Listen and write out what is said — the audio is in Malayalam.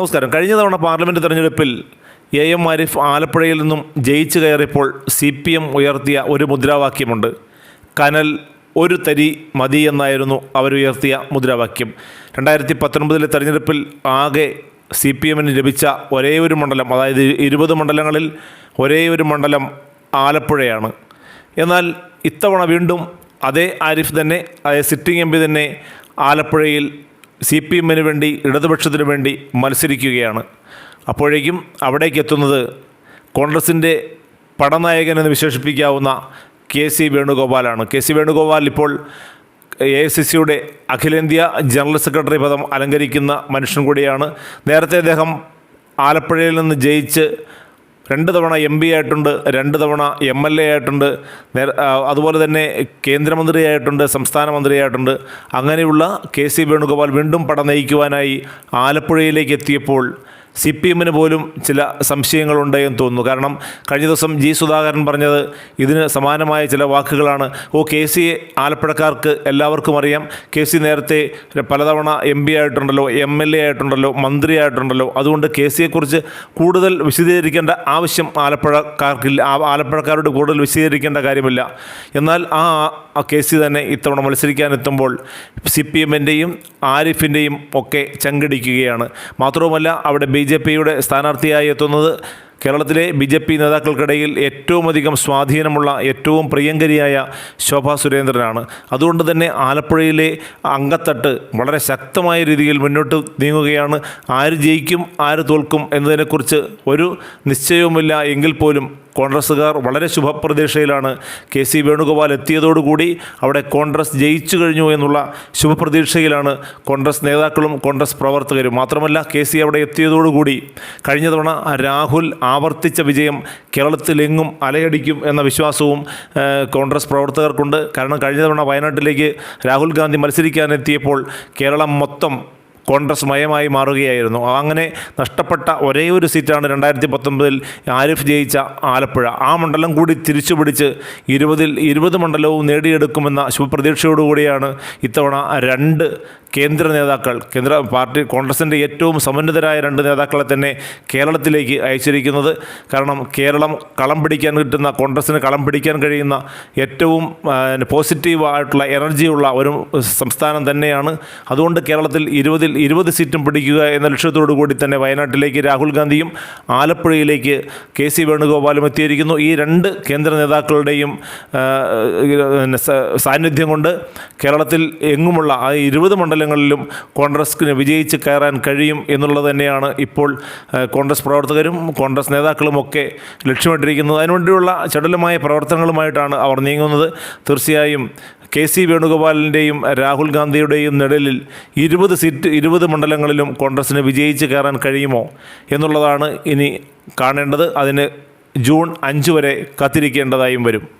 നമസ്കാരം. കഴിഞ്ഞ തവണ പാർലമെന്റ് തെരഞ്ഞെടുപ്പിൽ എ എം ആരിഫ് ആലപ്പുഴയിൽ നിന്നും ജയിച്ചു കയറിയപ്പോൾ സി പി എം ഉയർത്തിയ ഒരു മുദ്രാവാക്യമുണ്ട്. കനൽ ഒരു തരി മതി എന്നായിരുന്നു അവരുയർത്തിയ മുദ്രാവാക്യം. രണ്ടായിരത്തി പത്തൊൻപതിലെ തെരഞ്ഞെടുപ്പിൽ ആകെ സി പി എമ്മിന് ലഭിച്ച ഒരേ ഒരു മണ്ഡലം അതായത് ഇരുപത് മണ്ഡലങ്ങളിൽ ഒരേ ഒരു മണ്ഡലം ആലപ്പുഴയാണ്. എന്നാൽ ഇത്തവണ വീണ്ടും അതേ ആരിഫ് തന്നെ അതായത് സിറ്റിംഗ് എം പി തന്നെ ആലപ്പുഴയിൽ സി പി എമ്മിന് വേണ്ടി ഇടതുപക്ഷത്തിന് വേണ്ടി മത്സരിക്കുകയാണ്. അപ്പോഴേക്കും അവിടേക്ക് എത്തുന്നത് കോൺഗ്രസിന്റെ പടനായകൻ എന്ന് വിശേഷിപ്പിക്കാവുന്ന കെ സി വേണുഗോപാലാണ്. കെ സി വേണുഗോപാൽ ഇപ്പോൾ എ ഐ സി സിയുടെ അഖിലേന്ത്യാ ജനറൽ സെക്രട്ടറി പദം അലങ്കരിക്കുന്ന മനുഷ്യൻ കൂടിയാണ്. നേരത്തെ അദ്ദേഹം ആലപ്പുഴയിൽ നിന്ന് ജയിച്ച് രണ്ട് തവണ എം പി ആയിട്ടുണ്ട് രണ്ട് തവണ എം എൽ എ ആയിട്ടുണ്ട് അതുപോലെ തന്നെ കേന്ദ്രമന്ത്രിയായിട്ടുണ്ട് സംസ്ഥാന മന്ത്രിയായിട്ടുണ്ട്. അങ്ങനെയുള്ള കെ സി വേണുഗോപാൽ വീണ്ടും പട നയിക്കുവാനായി ആലപ്പുഴയിലേക്ക് എത്തിയപ്പോൾ സി പി എമ്മിന് പോലും ചില സംശയങ്ങളുണ്ട് എന്ന് തോന്നുന്നു. കാരണം കഴിഞ്ഞ ദിവസം ജി സുധാകരൻ പറഞ്ഞത് ഇതിന് സമാനമായ ചില വാക്കുകളാണ്. ഓ കെ സി ആലപ്പുഴക്കാർക്ക് എല്ലാവർക്കും അറിയാം. കെ സി നേരത്തെ പലതവണ എം പി ആയിട്ടുണ്ടല്ലോ എം എൽ എ ആയിട്ടുണ്ടല്ലോ മന്ത്രി ആയിട്ടുണ്ടല്ലോ. അതുകൊണ്ട് കെ സിയെക്കുറിച്ച് കൂടുതൽ വിശദീകരിക്കേണ്ട ആവശ്യം ആലപ്പുഴക്കാർക്കില്ല ആലപ്പുഴക്കാരോട് കൂടുതൽ വിശദീകരിക്കേണ്ട കാര്യമില്ല. എന്നാൽ ആ കെ സി തന്നെ ഇത്തവണ മത്സരിക്കാനെത്തുമ്പോൾ സി പി എമ്മിന്റെയും ആരിഫിന്റെയും ഒക്കെ ചങ്കടിക്കുകയാണ്. മാത്രവുമല്ല അവിടെ ബി ജെ പിയുടെ സ്ഥാനാർത്ഥിയായി എത്തുന്നത് കേരളത്തിലെ ബി ജെ പി നേതാക്കൾക്കിടയിൽ ഏറ്റവും അധികം സ്വാധീനമുള്ള ഏറ്റവും പ്രിയങ്കരിയായ ശോഭാ സുരേന്ദ്രനാണ്. അതുകൊണ്ട് തന്നെ ആലപ്പുഴയിലെ അംഗത്തട്ട് വളരെ ശക്തമായ രീതിയിൽ മുന്നോട്ട് നീങ്ങുകയാണ്. ആര് ജയിക്കും ആര് തോൽക്കും എന്നതിനെക്കുറിച്ച് ഒരു നിശ്ചയവുമില്ല എങ്കിൽ പോലും കോൺഗ്രസ്സുകാർ വളരെ ശുഭപ്രതീക്ഷയിലാണ് കെ സി വേണുഗോപാൽ എത്തിയതോടുകൂടി അവിടെ കോൺഗ്രസ് ജയിച്ചു കഴിഞ്ഞു എന്നുള്ള ശുഭപ്രതീക്ഷയിലാണ് കോൺഗ്രസ് നേതാക്കളും കോൺഗ്രസ് പ്രവർത്തകരും. മാത്രമല്ല കെ സി അവിടെ എത്തിയതോടുകൂടി കഴിഞ്ഞ തവണ രാഹുൽ ആവർത്തിച്ച വിജയം കേരളത്തിലെങ്ങും അലയടിക്കും എന്ന വിശ്വാസവും കോൺഗ്രസ് പ്രവർത്തകർക്കുണ്ട്. കാരണം കഴിഞ്ഞ തവണ വയനാട്ടിലേക്ക് രാഹുൽ ഗാന്ധി മത്സരിക്കാനെത്തിയപ്പോൾ കേരളം മൊത്തം കോൺഗ്രസ് മയമായി മാറുകയായിരുന്നു. അങ്ങനെ നഷ്ടപ്പെട്ട ഒരേ ഒരു സീറ്റാണ് രണ്ടായിരത്തി പത്തൊമ്പതിൽ ആരിഫ് ജയിച്ച ആലപ്പുഴ. ആ മണ്ഡലം കൂടി തിരിച്ചു പിടിച്ച് ഇരുപതിൽ ഇരുപത് മണ്ഡലവും നേടിയെടുക്കുമെന്ന ശുഭപ്രതീക്ഷയോടുകൂടിയാണ് ഇത്തവണ രണ്ട് കേന്ദ്ര നേതാക്കൾ കേന്ദ്ര പാർട്ടി കോൺഗ്രസിന്റെ ഏറ്റവും സമന്വിതരായ രണ്ട് നേതാക്കളെ തന്നെ കേരളത്തിലേക്ക് അയച്ചിരിക്കുന്നത്. കാരണം കേരളം കളം പിടിക്കാൻ കിട്ടുന്ന കോൺഗ്രസ്സിന് കളം പിടിക്കാൻ കഴിയുന്ന ഏറ്റവും പോസിറ്റീവായിട്ടുള്ള എനർജിയുള്ള ഒരു സംസ്ഥാനം തന്നെയാണ്. അതുകൊണ്ട് കേരളത്തിൽ ഇരുപതിൽ ഇരുപത് സീറ്റും പിടിക്കുക എന്ന ലക്ഷ്യത്തോടു കൂടി തന്നെ വയനാട്ടിലേക്ക് രാഹുൽ ഗാന്ധിയും ആലപ്പുഴയിലേക്ക് കെ സി വേണുഗോപാലും എത്തിയിരിക്കുന്നു. ഈ രണ്ട് കേന്ദ്ര നേതാക്കളുടെയും സാന്നിധ്യം കൊണ്ട് കേരളത്തിൽ എങ്ങുമുള്ള ആ ഇരുപത് മണ്ഡലങ്ങളിലും കോൺഗ്രസ്സിന് വിജയിച്ച് കയറാൻ കഴിയും എന്നുള്ളത് തന്നെയാണ് ഇപ്പോൾ കോൺഗ്രസ് പ്രവർത്തകരും കോൺഗ്രസ് നേതാക്കളും ഒക്കെ ലക്ഷ്യമിട്ടിരിക്കുന്നത്. അതിനുവേണ്ടിയുള്ള ചടുലമായ പ്രവർത്തനങ്ങളുമായിട്ടാണ് അവർ നീങ്ങുന്നത്. തീർച്ചയായും കെ സി വേണുഗോപാലിന്റെയും രാഹുൽ ഗാന്ധിയുടെയും നിഴലിൽ ഇരുപത് സീറ്റ് ഇരുപത് മണ്ഡലങ്ങളിലും കോൺഗ്രസ്സിന് വിജയിച്ച് കയറാൻ കഴിയുമോ എന്നുള്ളതാണ് ഇനി കാണേണ്ടത്. അതിന് ജൂൺ അഞ്ച് വരെ കാത്തിരിക്കേണ്ടതായും വരും.